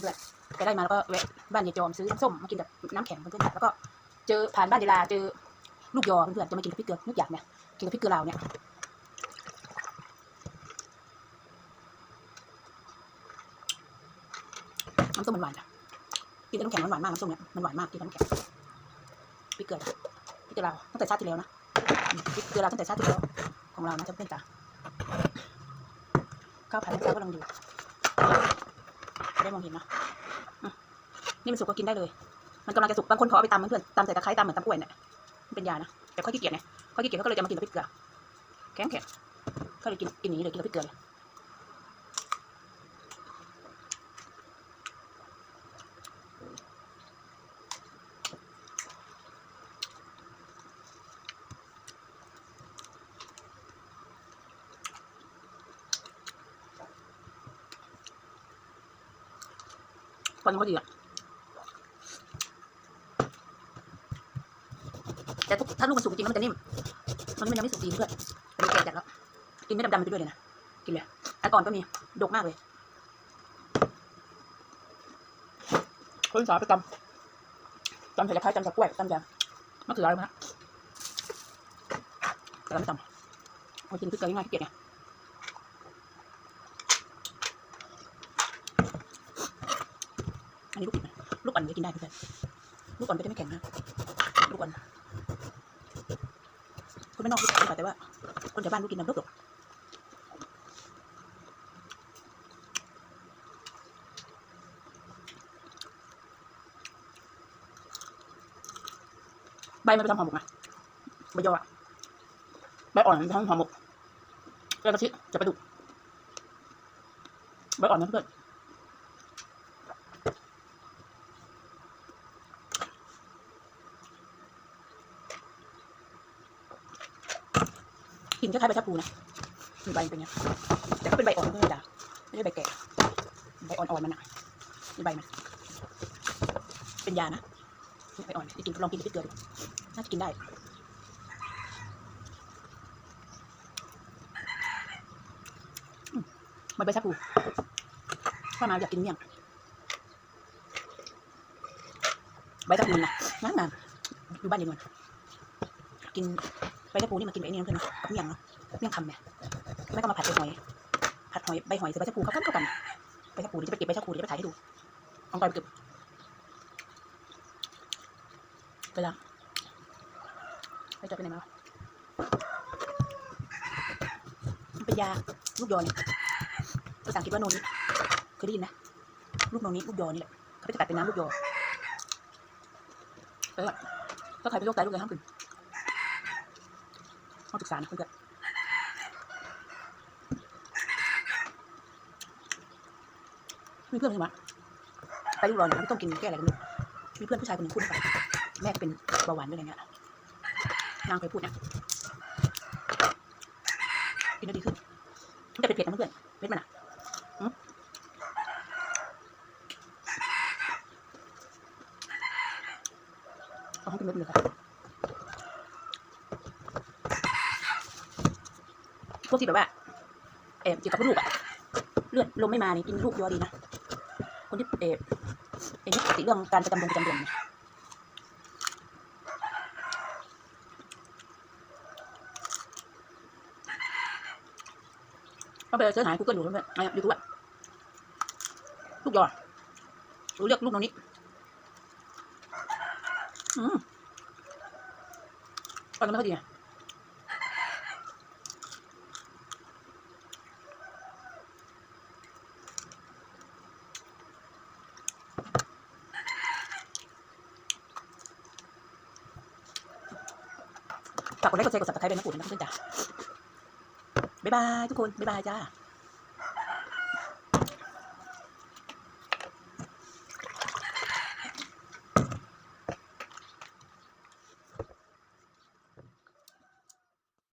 เพื่อนไปได้มาแล้วก็แวะบ้านยายจอมซื้อน้ำส้มมากินกับน้ำแข็งเพื่อนๆแล้วก็เจอผ่านบ้านเดลาเจอลูกยอเพื่อนๆจะมากินกับพริกเกลือนึกอยากเนี่ยกินกับพริกเกลือลาวเนี่ยน้ำส้มมันหวานจ้ะกินกับน้ำแข็งมันหวานมากน้ำส้มเนี่ยมันหวานมากกินกับน้ำแข็งพริกเกลือพริกเกลือลาวตั้งแต่ชาติที่แล้วนะพริกเกลือลาวตั้งแต่ชาติที่แล้วของเรานะเพื่อนจ้ะข้าวผัดน้ำปลาก็ลองดู ได้มองเห็นเนาะนี่มันสุกก็กินได้เลย มันกำลังจะสุกบางคนเขาเอาไปตำเพื่อนตำใส่ตะไคร้ตำเหมือนตำกล้วยเนี่ยมันเป็นยานะแต่ข้อยขี้เกียจไงข้อยขี้เกียจเขาก็เลยจะมากินกับพริกเกลือแข็งแข็งก็เลยกินกินอย่างนี้เลยกินกับพริกเกลือเลย คนเขาดีอะแต่ถ้าลูกมันสุกจริงแล้วมันจะนิ่มมันยังไม่สุกดีเพื่อนเป็นแก่จัดแล้ว กินไม่ดำๆไปด้วยเลยนะ กินเลยอันก่อนก็มี ดกมากเลย คนสาไปตำตำใส่กระเพราตำใส่กล้วยตำยำมะเขืออะไรมาฮะแต่เราไม่ตำเอากินพริเกลือง่ายๆขี้เกียจไง อันนี้ลูกปิดนะลูกอ่อนจะกินได้เพื่อนลูกอ่อนก็จะไม่แข็งนะลูกอ่อนคนไม่นอกลูกกินค่ะแต่ว่า คนแถวบ้านลูกกินน้ำลูกหรอกใบมันไปทำห่อหมกนะใบยออะใบอ่อนมันทำห่อหมกแล้วกะทิจะไปดุใบอ่อนนะเพื่อน กินคล้ายๆใบชะพูนะมีใบเป็นไงแต่ก็เป็นใบอ่อนเพื่อนจ้ะไม่ใช่ใบแก่ ใบอ่อนๆมันอะนี่ใบมัน เป็นยานะใบอ่อนกินลองกินกับพริกเกลือดูน่าจะกินได้มันใบชะพูถ้ามาอยากกินเมี่ยงใบชะพูนะงานงานอยู่บ้านยังไงกิน ใบชะพูนี่มากินกับไอ้นี่นะเพื่อนนะกับเมี่ยงเนาะเมี่ยงคำเนี่ยไม่ก็มาผัดใบหอยผัดหอยใบหอยใส่ใบชะพูเข้ากันเข้ากันใบชะพูเดี๋ยวจะไปเก็บใบชะพูเดี๋ยวจะไปถ่ายให้ดูเอาไปเก็บเวลาไปจอดไปไหนมาวะมันเป็นยาลูกยอนี่ภาษาอังกฤษว่าโนนิเคยได้ยินไหมลูกโนนิลูกยอนี่แหละเขาไปจะตัดเป็นน้ำลูกยอแล้วก็ใครเป็นโรคไตลูกเลยห้ามกิน ต้องศึกษานะเพื่อนมีเพื่อนใช่ไหมไตลูกยอเนี่ยไม่ต้องกินแก้อะไรกันเลยมีเพื่อนผู้ชายคนหนึ่งพูดให้ฟังแม่เป็นเบาหวานด้วยอะไรเงี้ยนางเคยพูดนะกินแล้วดีขึ้นมันจะเผ็ดๆนะเพื่อนเม็ดมันอะอืมเอาให้เป็นเม็ดเลยค่ะ พวกที่แบบว่าเออจิตกับลูกอะเลือดลมไม่มานี่กินลูกยอดีนะคนที่เออเอ็นติเรื่องการประจำเดือนประจำเดือนเนี่ยก็ไปเสิร์ชหากูเกิลดูเพื่อนๆในยูทูบอะลูกยอรู้เรียกลูกตรงนี้อืมตอนนั้นไม่ค่อยดีไง ฝากกดไลค์กดแชร์กดซับสไครต์ด้วยนะปู่นะเพื่อนจ้าบ๊ายบายทุกคน บ๊ายบายจ้า